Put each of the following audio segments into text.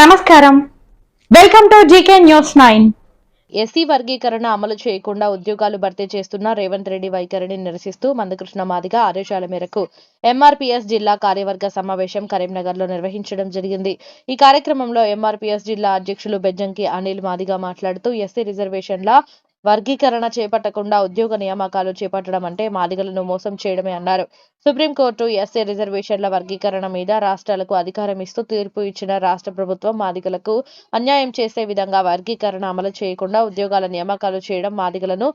నమస్కారం. Welcome to GK news nine SC వర్గీకరణ అమలు చేయకుండా ఉద్యోగాలు భర్తీ చేస్తున్న రేవంత్ రెడ్డి వైఖరిని నిరసిస్తూ మందకృష్ణ మాదిగ ఆదేశాల మేరకు ఎంఆర్పీఎస్ జిల్లా కార్యవర్గ సమావేశం కరీంనగర్లో నిర్వహించడం జరిగింది. ఈ కార్యక్రమంలో ఎంఆర్పీఎస్ జిల్లా అధ్యక్షులు బెజ్జంకి అనిల్ మాదిగ మాట్లాడుతూ ఎస్సీ రిజర్వేషన్ల వర్గీకరణ చేపట్టకుండా ఉద్యోగ నియామకాలు చేపట్టడం అంటే మాదిగలను మోసం చేయడమే అన్నారు. సుప్రీంకోర్టు ఎస్సీ రిజర్వేషన్ల వర్గీకరణ మీద రాష్ట్రాలకు అధికారం ఇస్తూ తీర్పు ఇచ్చిన రాష్ట్ర ప్రభుత్వం మాదిగలకు అన్యాయం చేసే విధంగా వర్గీకరణ అమలు చేయకుండా ఉద్యోగాల నియామకాలు చేయడం మాదిగలను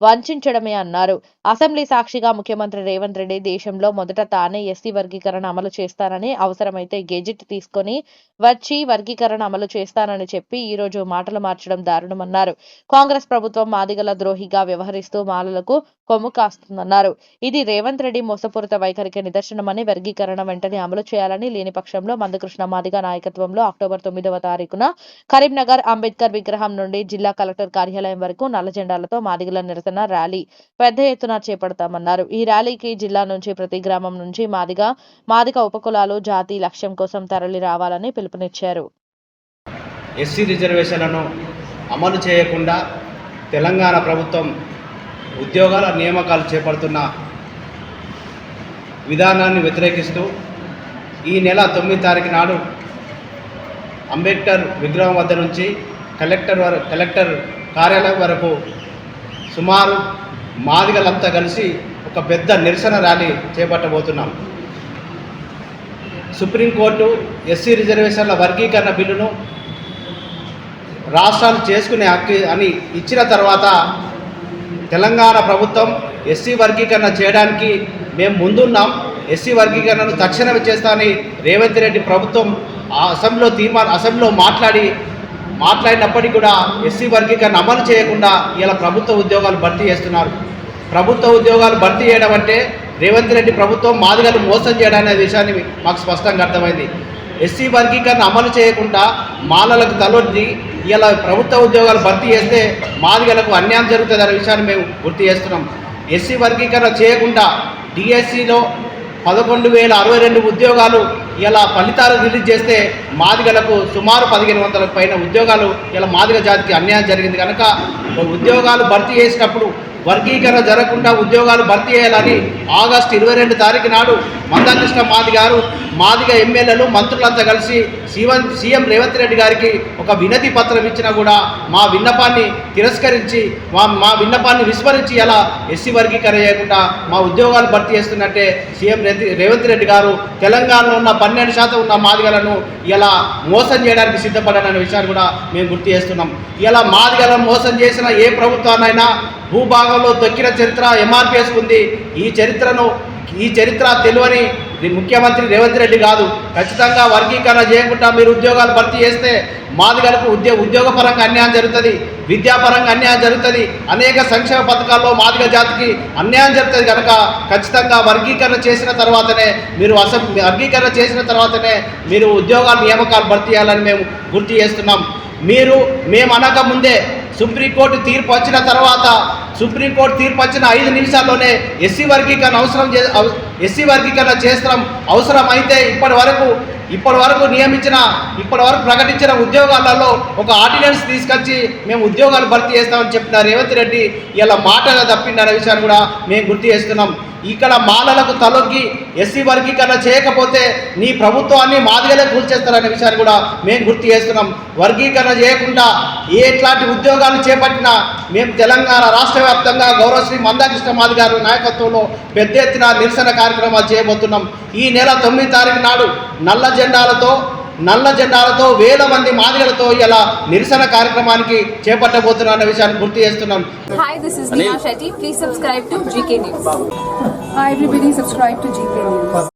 వంచడమే అన్నారు. అసెంబ్లీ సాక్షిగా ముఖ్యమంత్రి రేవంత్ రెడ్డి దేశంలో మొదట తానే ఎస్సీ వర్గీకరణ అమలు చేస్తానని అవసరమైతే గెజిట్ తీసుకొని వచ్చి వర్గీకరణ అమలు చేస్తానని చెప్పి ఈ రోజు మాటలు మార్చడం దారుణమన్నారు. కాంగ్రెస్ ప్రభుత్వం మాదిగల ద్రోహిగా వ్యవహరిస్తూ మాలలకు కొమ్ము కాస్తుందన్నారు. ఇది రేవంత్ రెడ్డి మోసపూరిత వైఖరికి నిదర్శనమని వర్గీకరణ వెంటనే అమలు చేయాలని లేని పక్షంలో మందకృష్ణ మాదిగ నాయకత్వంలో అక్టోబర్ తొమ్మిదవ తారీఖున కరీంనగర్ అంబేద్కర్ విగ్రహం నుండి జిల్లా కలెక్టర్ కార్యాలయం వరకు నల్ల జెండాలతో మాదిగల నిరసన ర్యాలీ పెద్ద ఎత్తున చేపడతామన్నారు. ఈ ర్యాలీకి జిల్లా నుంచి ప్రతి గ్రామం నుంచి మాదిగ మాదిక ఉపకులాలు జాతి లక్ష్యం కోసం తరలి రావాలని పిలుపునిచ్చారు. ఎస్సీ రిజర్వేషన్లను అమలు చేయకుండా తెలంగాణ ప్రభుత్వం ఉద్యోగాల నియామకాలు చేపడుతున్న విధానాన్ని వ్యతిరేకిస్తూ ఈ నెల తొమ్మిది తారీఖు నాడు అంబేద్కర్ విగ్రహం వద్ద నుంచి కలెక్టర్ వర కలెక్టర్ కార్యాలయం వరకు సుమారు మాదిగలంతా కలిసి ఒక పెద్ద నిరసన ర్యాలీ చేపట్టబోతున్నాం. సుప్రీంకోర్టు ఎస్సీ రిజర్వేషన్ల వర్గీకరణ బిల్లును రాష్ట్రాలు చేసుకునే హక్కు అని ఇచ్చిన తర్వాత తెలంగాణ ప్రభుత్వం ఎస్సీ వర్గీకరణ చేయడానికి మేము ముందున్నాం. ఎస్సీ వర్గీకరణను తక్షణమే చేస్తామని రేవంత్ రెడ్డి ప్రభుత్వం ఆ అసెంబ్లీలో తీర్మానం అసెంబ్లీలో మాట్లాడి మాట్లాడినప్పటికీ కూడా ఎస్సీ వర్గీకరణ అమలు చేయకుండా ఇలా ప్రభుత్వ ఉద్యోగాలు భర్తీ చేస్తున్నారు. ప్రభుత్వ ఉద్యోగాలు భర్తీ చేయడం అంటే రేవంత్ రెడ్డి ప్రభుత్వం మాదిగలు మోసం చేయడం అనే విషయాన్ని మాకు స్పష్టంగా అర్థమైంది. ఎస్సీ వర్గీకరణ అమలు చేయకుండా మాలలకు తలొద్ది ఇలా ప్రభుత్వ ఉద్యోగాలు భర్తీ చేస్తే మాదిగలకు అన్యాయం జరుగుతుంది అనే విషయాన్ని మేము గుర్తు చేస్తున్నాం. ఎస్సీ వర్గీకరణ చేయకుండా డిఎస్సిలో పదకొండు వేల అరవై రెండు ఉద్యోగాలు ఇలా ఫలితాలు రిలీజ్ చేస్తే మాదిగలకు సుమారు పదిహేను వందల పైన ఉద్యోగాలు ఇలా మాదిగ జాతికి అన్యాయం జరిగింది కనుక ఉద్యోగాలు భర్తీ చేసినప్పుడు వర్గీకరణ జరగకుండా ఉద్యోగాలు భర్తీ చేయాలని ఆగస్టు ఇరవై రెండు తారీఖు నాడు మందకృష్ణ మాది గారు మాదిగ ఎమ్మెల్యేలు మంత్రులంతా కలిసి సీఎం సీఎం రేవంత్ రెడ్డి గారికి ఒక వినతి పత్రం ఇచ్చినా కూడా మా విన్నపాన్ని తిరస్కరించి మా మా విన్నపాన్ని విస్మరించి ఎలా ఎస్సీ వర్గీకరణ చేయకుండా మా ఉద్యోగాలు భర్తీ చేస్తున్నట్టే సీఎం రేవంత్ రెడ్డి గారు తెలంగాణలో ఉన్న పన్నెండు శాతం ఉన్న మాదిగలను ఇలా మోసం చేయడానికి సిద్ధపడాలనే విషయాన్ని కూడా మేము గుర్తు చేస్తున్నాం. ఇలా మాదిగలను మోసం చేసిన ఏ ప్రభుత్వాన్నైనా భూభాగంలో దొక్కిన చరిత్ర ఎంఆర్పిఎస్ ఉంది. ఈ చరిత్రను ఈ చరిత్ర తెలియని ముఖ్యమంత్రి రేవంత్ రెడ్డి కాదు. ఖచ్చితంగా వర్గీకరణ చేయకుండా మీరు ఉద్యోగాలు భర్తీ చేస్తే మాదిగలకు ఉద్యోగ ఉద్యోగపరంగా అన్యాయం జరుగుతుంది విద్యాపరంగా అన్యాయం జరుగుతుంది అనేక సంక్షేమ పథకాల్లో మాదిగ జాతికి అన్యాయం జరుగుతుంది కనుక ఖచ్చితంగా వర్గీకరణ చేసిన తర్వాతనే మీరు అసెం వర్గీకరణ చేసిన తర్వాతనే మీరు ఉద్యోగాల నియామకాలు భర్తీ చేయాలని మేము గుర్తు చేస్తున్నాం. మీరు మేము అనక ముందే సుప్రీంకోర్టు తీర్పు వచ్చిన తర్వాత సుప్రీంకోర్టు తీర్పు వచ్చిన ఐదు నిమిషాల్లోనే ఎస్సీ వర్గీకరణ అవసరం చే ఎస్సీ వర్గీకరణ చేస్తాం అవసరమైతే ఇప్పటి వరకు ఇప్పటి వరకు నియమించిన ఇప్పటి వరకు ప్రకటించిన ఉద్యోగాలలో ఒక ఆర్డినెన్స్ తీసుకొచ్చి మేము ఉద్యోగాలు భర్తీ చేస్తామని చెప్పిన రేవంత్ రెడ్డి ఇలా మాటగా తప్పిందనే విషయాన్ని కూడా మేము గుర్తు చేస్తున్నాం. ఇక్కడ మాలలకు తలొగ్గి ఎస్సీ వర్గీకరణ చేయకపోతే నీ ప్రభుత్వాన్ని మాదిగలే కూల్చేస్తారనే విషయాన్ని కూడా మేము గుర్తు చేస్తున్నాం. వర్గీకరణ చేయకుండా ఏ ఎట్లాంటి ఉద్యోగాలు చేపట్టినా మేము తెలంగాణ రాష్ట్ర వ్యాప్తంగా గౌరవశ్రీ మందాకృష్ణ మాది గారి నాయకత్వంలో పెద్ద ఎత్తున నిరసన కార్యక్రమాలు చేయబోతున్నాం. ఈ నెల తొమ్మిది తారీఖు నాడు నల్ల జెండాలతో నల్ల జెండాలతో వేల మంది మాదిరలతో ఇలా నిరసన కార్యక్రమానికి చేపట్టబోతున్నారన్న విషయాన్ని గుర్తు చేస్తున్నాం. Hi this is Nia Shetty GK